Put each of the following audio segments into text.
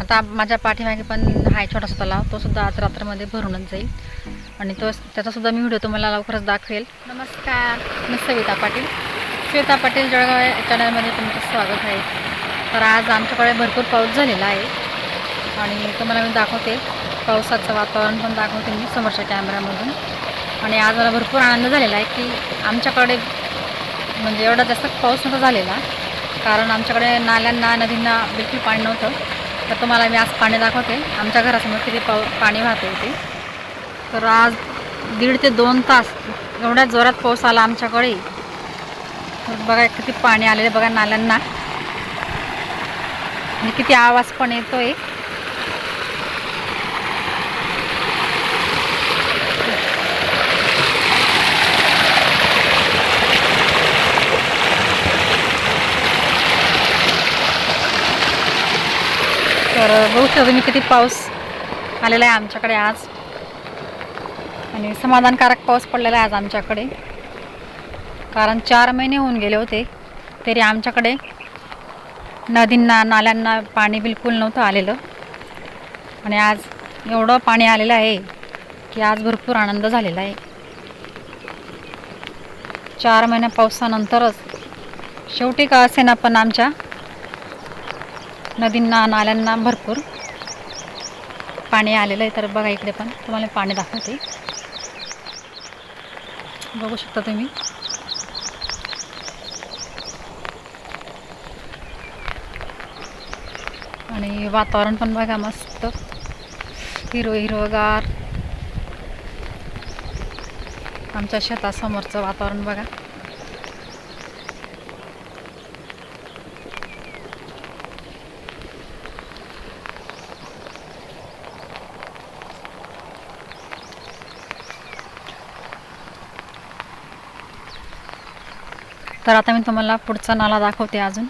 आता माझ्या पाठीमागे पण आहे छोटासा तलाव तो सुद्धा आज रात्रमध्ये भरूनच जाईल. आणि तो त्याचासुद्धा मी व्हिडिओ तुम्हाला लवकरच दाखवेल. नमस्कार मी सविता पाटील. श्वेता पाटील जळगाव या चॅनलमध्ये तुमचं स्वागत आहे. तर आज आमच्याकडे भरपूर पाऊस झालेला आहे. आणि तुम्हाला मी दाखवते. पावसाचं वातावरण पण दाखवते मी समोरच्या कॅमेऱ्यामधून आणि आज मला भरपूर आनंद झालेला आहे की आमच्याकडे म्हणजे एवढा जास्त पाऊस नव्हता झालेला. कारण आमच्याकडे नाल्यांना नदींना बिलकुल पाणी नव्हतं. तर तुम्हाला मी आज पाणी दाखवते. आमच्या घरासमोर किती पाऊ पाणी वाहते होते तर आज दीड ते दोन तास एवढ्या जोरात पाऊस आला आमच्याकडे. तर बघा किती पाणी आलेलं बघा नाल्यांना. आणि किती आवाज पण येतो आहे तर बघू शकतो तुम्ही किती पाऊस आलेला आहे आमच्याकडे आज. आणि समाधानकारक पाऊस पडलेला आहे आज आमच्याकडे. कारण चार महिने होऊन गेले होते तरी आमच्याकडे नदींना नाल्यांना पाणी बिलकुल नव्हतं आलेलं. आणि आज एवढं पाणी आलेलं आहे की आज भरपूर आनंद झालेला आहे. चार महिन्या पावसानंतरच शेवटी का असेना पण आमच्या नदींना नाल्यांना भरपूर पाणी आलेलं आहे. तर बघा इकडे पण. तुम्हाला पाणी दाखवते. बघू शकता तुम्ही. आणि वातावरण पण बघा मस्त. हिरो हिरवगार आमच्या शेतासमोरचं वातावरण बघा. तर आता मी तुम्हाला पुढचा नाला दाखवते अजून.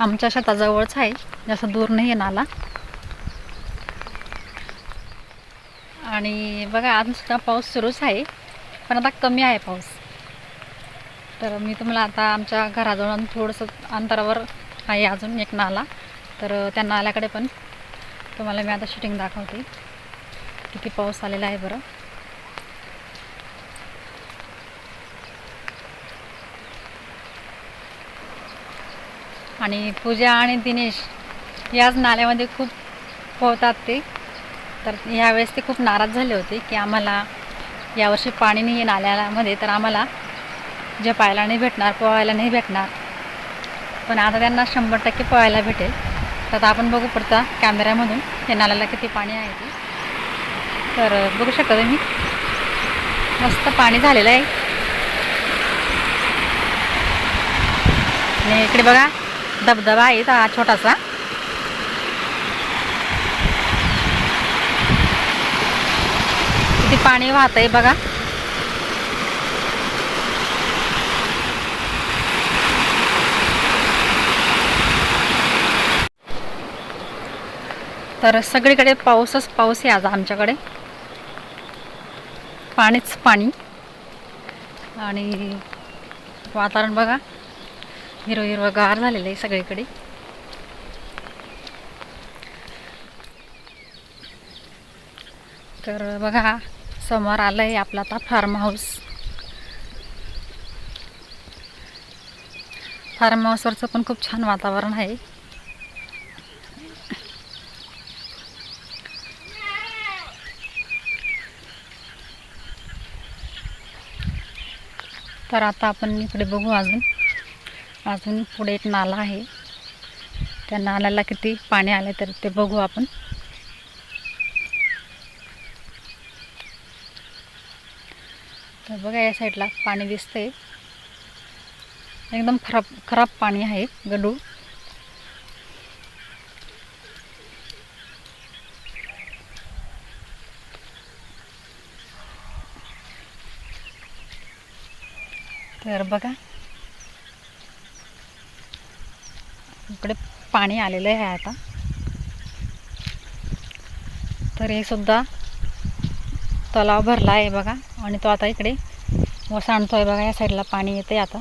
आमच्या शेताजवळच आहे जास्त दूर नाही आहे नाला. आणि बघा अजून सुद्धा पाऊस सुरूच आहे पण आता कमी आहे पाऊस. तर मी तुम्हाला आता आमच्या घराजवळ थोडंसं अंतरावर आहे अजून एक नाला. तर त्या नाल्याकडे पण तुम्हाला मी आता शूटिंग दाखवते. किती पाऊस आलेला आहे बरं. आणि पूजा आणि दिनेश याच नाल्यामध्ये खूप पोहतात ते. तर ह्यावेळेस ते खूप नाराज झाले होते की आम्हाला यावर्षी पाणी नाही आहे नाल्यामध्ये तर आम्हाला जे पाहायला नाही भेटणार पोहायला नाही भेटणार. पण आता त्यांना शंभर टक्के पोहायला भेटेल. तर आता आपण बघू पडता कॅमेऱ्यामधून हे नाल्याला किती पाणी आहे ते. तर बघू शकता तुम्ही. मस्त पाणी झालेलं आहे. आणि इकडे बघा. धबधबा आहे हा छोटासा. किती पाणी वाहत आहे बघा. तर सगळीकडे पाऊसच पाऊस आहे आज आमच्याकडे. पाणीच पाणी. आणि वातावरण बघा. हिरो हिरवं गार झालेलं आहे सगळीकडे. तर बघा समोर आलं आहे आपला आता फार्म हाऊस फार्म हाऊसवरचं पण खूप छान वातावरण आहे. तर आता आपण इकडे बघू अजून. अजून पुढे एक नाला आहे. त्या नाल्याला किती पाणी आले तर ते बघू आपण. तर बघा या साईडला पाणी दिसतंय. एकदम खराब खराब पाणी आहे गडू तर बघा. इकडे पाणी आलेलं आहे आता. तर हे सुद्धा तलाव भरला आहे बघा. आणि तो आता इकडे वसाणतोय बघा या साईडला पाणी येते आता.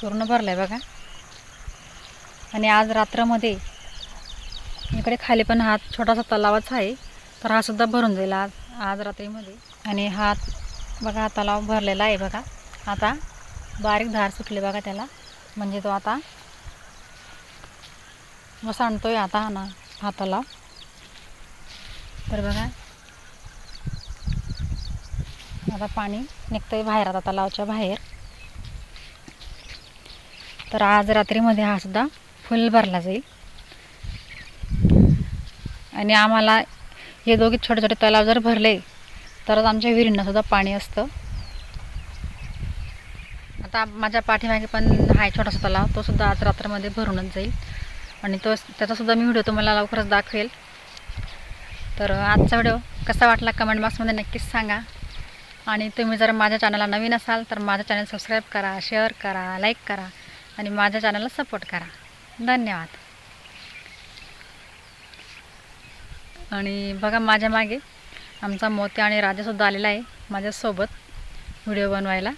पूर्ण भरलं आहे बघा. आणि आज रात्रमध्ये इकडे खाली पण हा छोटासा तलावच आहे. तर हा सुद्धा भरून जाईल आज आज रात्रीमध्ये. आणि हा बघा हा तलाव भरलेला आहे बघा. आता बारीक धार सुटले बघा त्याला. म्हणजे तो आता वसांडतोय आता हा ना हा तलाव तर बघा. आता पाणी निघतंय बाहेर आता तलावच्या बाहेर. तर आज रात्रीमध्ये हा सुद्धा फुल भरला जाईल. आणि आम्हाला हे दोघे छोटे छोटे तलाव जर भरले तरच आमच्या विहिरींना सुद्धा पाणी असतं. आता माझ्या पाठीमागे पण आहे छोटासा तलाव तो सुद्धा आज रात्रमध्ये भरूनच जाईल. आणि तो त्याचासुद्धा मी व्हिडिओ तुम्हाला लवकरच दाखवेल. तर आजचा व्हिडिओ कसा वाटला कमेंट बॉक्समध्ये नक्कीच सांगा. आणि तुम्ही जर माझ्या चॅनलला नवीन असाल तर माझं चॅनल सबस्क्राईब करा शेअर करा लाईक करा आणि माझ्या चॅनलला सपोर्ट करा. धन्यवाद. आणि बघा माझ्या मागे आमचा मोत्या आणि राजासुद्धा आलेला आहे माझ्यासोबत. व्हिडिओ बनवायला.